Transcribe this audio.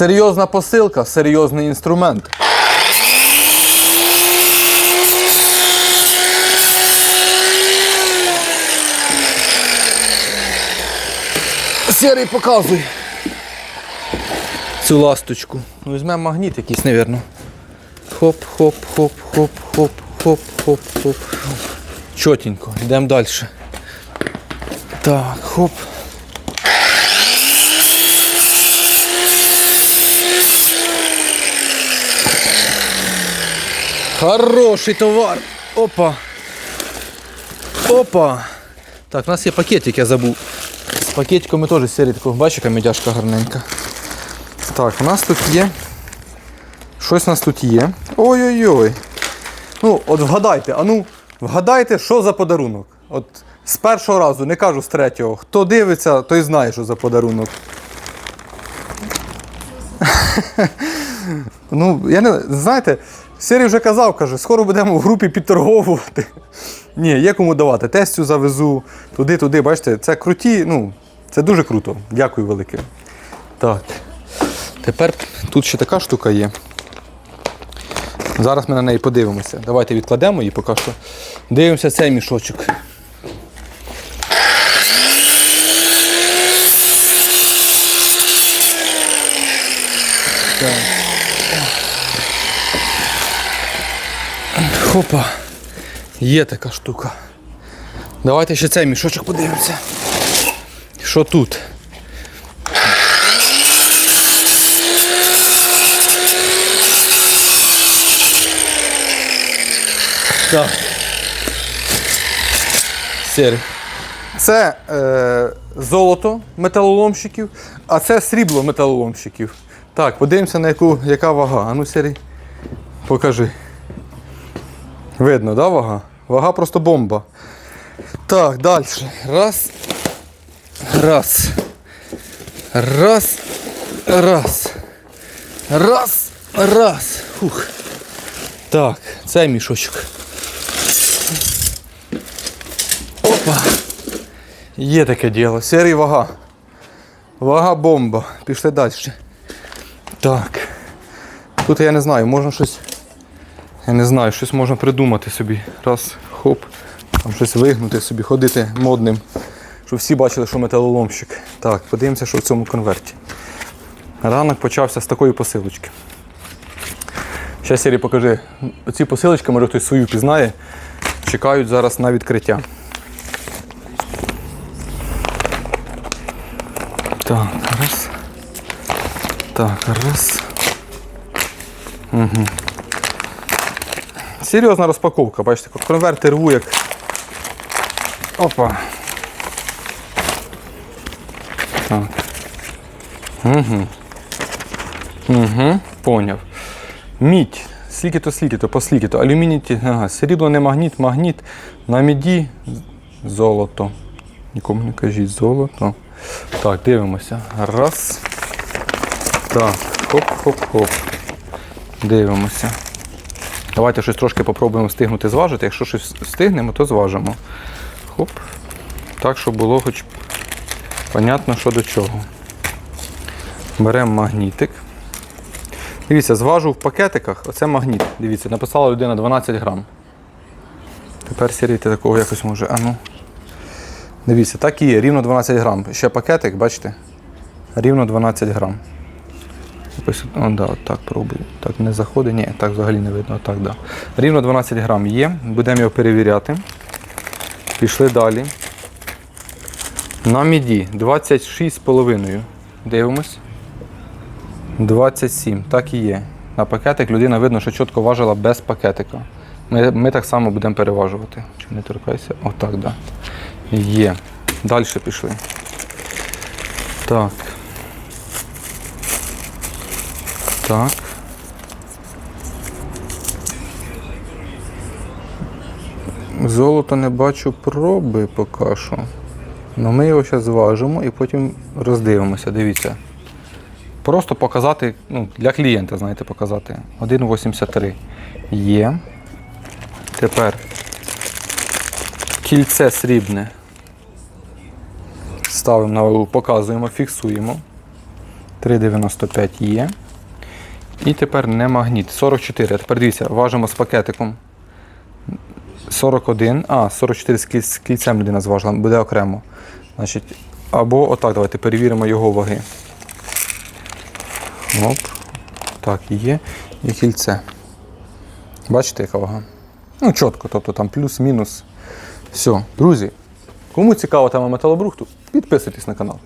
Серйозна посилка, серйозний інструмент. Серий показуй. Цю ласточку. Ну, візьмемо магніт якийсь, мабуть. Хоп, хоп, хоп, хоп, хоп, хоп, хоп, хоп. Чотенько, йдемо далі. Так, хоп. Хороший товар. Опа. Опа. Так, у нас є пакетик, я забув. З пакетиком ми теж такого, бачиш, яка медяшка гарненька. Так, у нас тут є. Щось у нас тут є. Ой-ой-ой. Ну, от вгадайте, а ну, вгадайте, що за подарунок. От з першого разу, не кажу з третього. Хто дивиться, той знає, що за подарунок. ну, я не знаєте, Сірій вже казав, каже, скоро будемо в групі підторговувати. Ні, є кому давати. Тестю завезу, туди, туди. Бачите, це круті, ну, це дуже круто. Дякую велике. Так. Тепер тут ще така штука є. Зараз ми на неї подивимося. Давайте відкладемо її поки що. Дивимося цей мішочок. Хопа. Є така штука. Давайте ще цей мішочок подивимося. Що тут? Так. Сірий. Це е, золото металоломщиків, а це срібло металоломщиків. Так, подивимося на яку, яка вага. А ну, Сірий, покажи. Видно, да, вага? Вага просто бомба. Так, далі. Раз. Раз. Раз. Раз. Раз. Раз. Фух. Так, цей мішочок. Опа. Є таке діло. Серій вага. Вага бомба. Пішли далі. Так. Тут я не знаю, можна щось. Я не знаю, щось можна придумати собі. Раз, хоп, там щось вигнути собі, ходити модним. Щоб всі бачили, що металоломщик. Так, подивимося, що в цьому конверті. Ранок почався з такої посилочки. Ще Сірі покажи. Оці посилочки, може хтось свою пізнає. Чекають зараз на відкриття. Так, раз. Так, раз. Угу. Серйозна розпаковка, бачите, конверти рву як. Опа. Угу. Угу. Поняв. Мідь. Скільки-то, скільки-то, по скільки-то. Алюміній, ага, срібло не магніт, магніт. На міді золото. Нікому не кажіть золото. Так, дивимося. Раз. Так, хоп-хоп-хоп. Дивимося. Давайте щось трошки попробуємо встигнути зважити. Якщо щось встигнемо, то зважимо. Хоп. Так, щоб було хоч понятно, що до чого. Беремо магнітик. Дивіться, зважу в пакетиках. Оце магніт. Дивіться, написала людина 12 грам. Тепер сірійте такого якось може. А ну. Дивіться, так і є, рівно 12 грам. Ще пакетик, бачите? Рівно 12 грам. Якось, о, да, так пробую. Так не заходить, ні, так взагалі не видно. Так, да. Рівно 12 грам є. Будемо його перевіряти. Пішли далі. На міді 26,5. Дивимось. 27. Так і є. На пакетик людина видно, що чітко важила без пакетика. Ми, ми так само будемо переважувати. Чи не торкайся? Отак, так. Да. Є. Далі пішли. Так. Так. Золото не бачу проби поки що. Ну ми його зараз зважимо і потім роздивимося. Дивіться. Просто показати, ну, для клієнта, знаєте, показати. 1,83 є. Тепер кільце срібне. Ставимо на вагу, показуємо, фіксуємо. 3,95 є. І тепер не магніт. 44. А тепер дивіться, важимо з пакетиком. 41. А, 44 з кіль- з кільцем людина зважила, буде окремо. Значить, або отак, давайте перевіримо його ваги. Оп. Так, є. І кільце. Бачите, яка вага? Ну, чітко, тобто там плюс-мінус. Все, друзі, кому цікава тема металобрухту, підписуйтесь на канал.